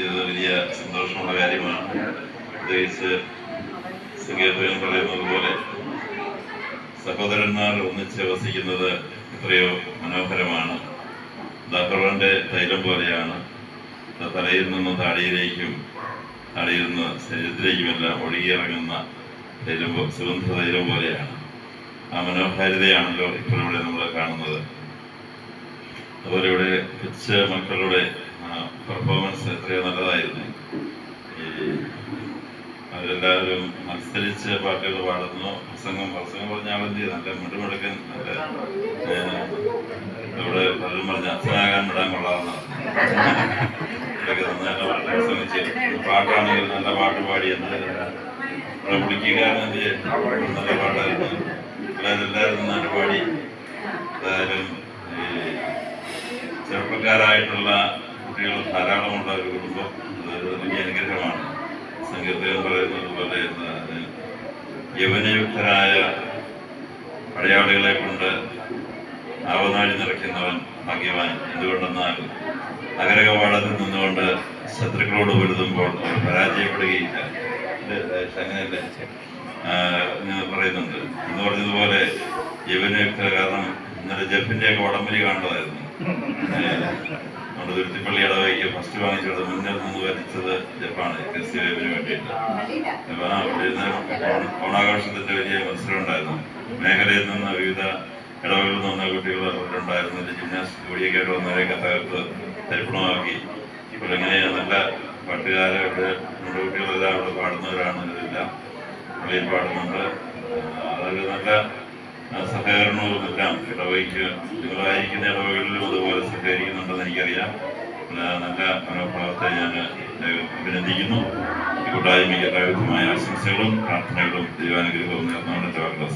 ചെയ്തത് വലിയ സന്തോഷമുള്ള കാര്യമാണ്. പ്രത്യേകിച്ച് സംഗീതത്തിൽ പറയുന്നത് പോലെ സഹോദരന്മാർ ഒന്നിച്ച് വസിക്കുന്നത് എത്രയോ മനോഹരമാണ്. ദഹ്റോന്റെ തൈലം പോലെയാണ്. തലയിൽ നിന്ന് താടിയിലേക്കും താടിയിൽ നിന്ന് ശരീരത്തിലേക്കുമെല്ലാം ഒഴുകിയിറങ്ങുന്ന തൈലം സുഗന്ധ തൈലം പോലെയാണ്. ആ മനോഹാരിതയാണല്ലോ ഇപ്പോൾ ഇവിടെ നമ്മൾ കാണുന്നത്. അതുപോലെ ഇവിടെ കൊച്ചു മക്കളുടെ പെർഫോമൻസ് എത്രയോ നല്ലതായിരുന്നു. അവരെല്ലാവരും മത്സരിച്ച് പാട്ടുകൾ പാടുന്നു. പ്രസംഗം പ്രസംഗം പറഞ്ഞ ആളെന്ത്? നല്ല മിടുമിടുക്കൻ നല്ല ഇവിടെ പലരും പറഞ്ഞ അച്ഛനാകാൻ വിടാൻ കൊള്ളാവുന്ന പാട്ടാണെങ്കിൽ നല്ല പാട്ട് പാടി എന്നാലും ഇവിടെ നല്ല പാട്ടായിരുന്നു. എല്ലാവരും എല്ലാവരും നന്നായിട്ട് പാടി. എന്തായാലും ചെറുപ്പക്കാരായിട്ടുള്ള കുട്ടികൾ ധാരാളമുള്ള ഒരു കുടുംബം അതൊരു വലിയ അനുഗ്രഹമാണ്. സംഗീതം പറയുന്നത് പോലെ യവനയുക്തരായ പടയാളികളെ കൊണ്ട് ആവനാഴി നിറയ്ക്കുന്നവൻ ഭാഗ്യവാൻ. എന്തുകൊണ്ടെന്നാൽ നഗരകവാടത്തിൽ നിന്നുകൊണ്ട് ശത്രുക്കളോട് പൊരുതുമ്പോൾ അവർ പരാജയപ്പെടുകയില്ല. അങ്ങനെയല്ലേ? പറയുന്നുണ്ട്. എന്ന് പറഞ്ഞതുപോലെ യവനയുക്തര കാരണം ഇന്നലെ ജെഫിന്റെ ഒക്കെ വടംവലി കാണേണ്ടതായിരുന്നു നമ്മുടെ തുരുത്തിപ്പള്ളി ഇടവയ്ക്ക് ഫസ്റ്റ് വാങ്ങിച്ചത് മുന്നിൽ മുമ്പ് വരച്ചത് ജപ്പാണ് ക്രിസ്ത്യ വേവിന് വേണ്ടിയിട്ട്. അപ്പൊ ഇവിടുന്ന് ഓണ- ഓണാഘോഷത്തിന്റെ വലിയ മത്സരം ഉണ്ടായിരുന്നു. മേഖലയിൽ നിന്ന് വിവിധ ഇടവകളിൽ നിന്ന് വന്ന കുട്ടികൾ ഉണ്ടായിരുന്നു ജിംനാസ്റ്റിക് കൂടിയൊക്കെ ആയിട്ട് വന്നവരെയൊക്കെ തകർത്ത് തരിപ്പണമാക്കി. ഇപ്പോൾ എങ്ങനെയാണ് നല്ല പാട്ടുകാരെ ഇവിടെ നമ്മുടെ കുട്ടികളെല്ലാം ഇവിടെ പാടുന്നവരാണ് ഇതെല്ലാം വെളിയിൽ പാടുന്നുണ്ട്. അതൊരു നല്ല സഹകരണവും എല്ലാം ഇടവയ്ക്ക് നിങ്ങളായിരിക്കുന്ന ഇടവകളിലും അതുപോലെ സഹകരിക്കുന്നുണ്ടെന്ന് എനിക്കറിയാം. നല്ല മനോഭാവത്തെ ഞാൻ അഭിനന്ദിക്കുന്നു. കൂട്ടായ്മയ്ക്ക് എല്ലാവിധമായ ആശംസകളും പ്രാർത്ഥനകളും ദൈവാനുഗ്രഹവും നേർന്നുകൊണ്ട് വാക്കുകൾ